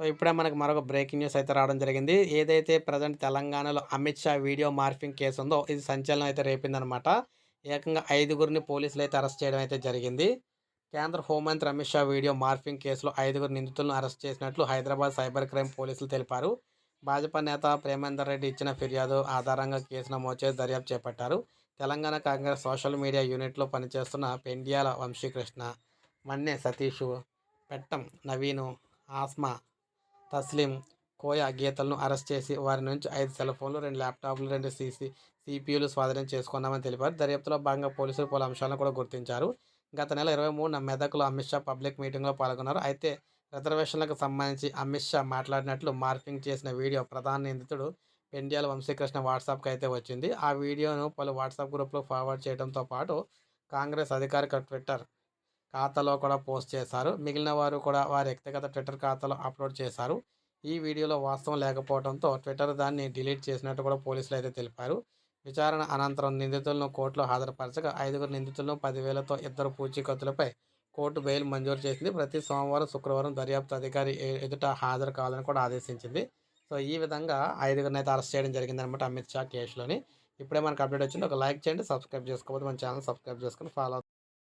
So ఇప్పుడే మనకు మరొక బ్రేకింగ్ న్యూస్ అయితే రావడం జరిగింది. ఏదైతే ప్రజెంట్ తెలంగాణలో Amit Shah video morphing case ఉందో ఇది సంచలనం అయితే రేపిందనమాట. ఏకంగా ఐదుగురిని పోలీసులు అయితే అరెస్ట్ చేయడం అయితే జరిగింది. కేంద్ర హోంమంత్రి అమిత్ షా వీడియో మార్ఫింగ్ కేసులో ఐదుగురు నిందితులను అరెస్ట్ చేసినట్లు హైదరాబాద్ సైబర్ క్రైమ్ పోలీసులు తెలిపారు. భాజపా నేత ప్రేమేందర్ రెడ్డి ఇచ్చిన ఫిర్యాదు ఆధారంగా కేసు నమోదు చేసి దర్యాప్తు చేపట్టారు. తెలంగాణ కాంగ్రెస్ సోషల్ మీడియా యూనిట్లో పనిచేస్తున్న పెండియాల వంశీకృష్ణ మన్నె సతీషు పెట్టం నవీను ఆస్మా తస్లీం కోయా గీతలను అరెస్ట్ చేసి వారి నుంచి ఐదు సెల్ ఫోన్లు రెండు ల్యాప్టాప్లు రెండు సీసీ సిపియులు స్వాధీనం చేసుకున్నామని తెలిపారు. దర్యాప్తులో భాగంగా పోలీసులు పలు అంశాలను కూడా గుర్తించారు. గత నెల ఇరవై మూడున మెదక్లో అమిత్ షా పబ్లిక్ మీటింగ్లో పాల్గొన్నారు. అయితే రిజర్వేషన్లకు సంబంధించి అమిత్ షా మాట్లాడినట్లు మార్పింగ్ చేసిన వీడియో ప్రధాన నిందితుడు పెండియాల వంశీకృష్ణ వాట్సాప్కి అయితే వచ్చింది. ఆ వీడియోను పలు వాట్సాప్ గ్రూప్లో ఫార్వర్డ్ చేయడంతో పాటు కాంగ్రెస్ అధికారిక ట్విట్టర్ ఖాతాలో కూడా పోస్ట్ చేశారు. మిగిలిన వారు కూడా వారి వ్యక్తిగత ట్విట్టర్ ఖాతాలో అప్లోడ్ చేశారు. ఈ వీడియోలో వాస్తవం లేకపోవడంతో ట్విట్టర్ దాన్ని డిలీట్ చేసినట్టు కూడా పోలీసులు అయితే తెలిపారు. విచారణ అనంతరం నిందితులను కోర్టులో హాజరుపరచగా ఐదుగురు నిందితులను పదివేలతో ఇద్దరు పూచీకత్తులపై కోర్టు బెయిల్ మంజూరు చేసింది. ప్రతి సోమవారం శుక్రవారం దర్యాప్తు అధికారి ఎదుట హాజరు కావాలని కూడా ఆదేశించింది. సో ఈ విధంగా ఐదుగురిని అయితే అరెస్ట్ చేయడం జరిగిందనమాట అమిత్ షా కేసులోని. ఇప్పుడే మనకు అప్డేట్ వచ్చింది. ఒక లైక్ చేయండి సబ్స్క్రైబ్ చేసుకోకపోతే మన ఛానల్ సబ్స్క్రైబ్ చేసుకొని ఫాలో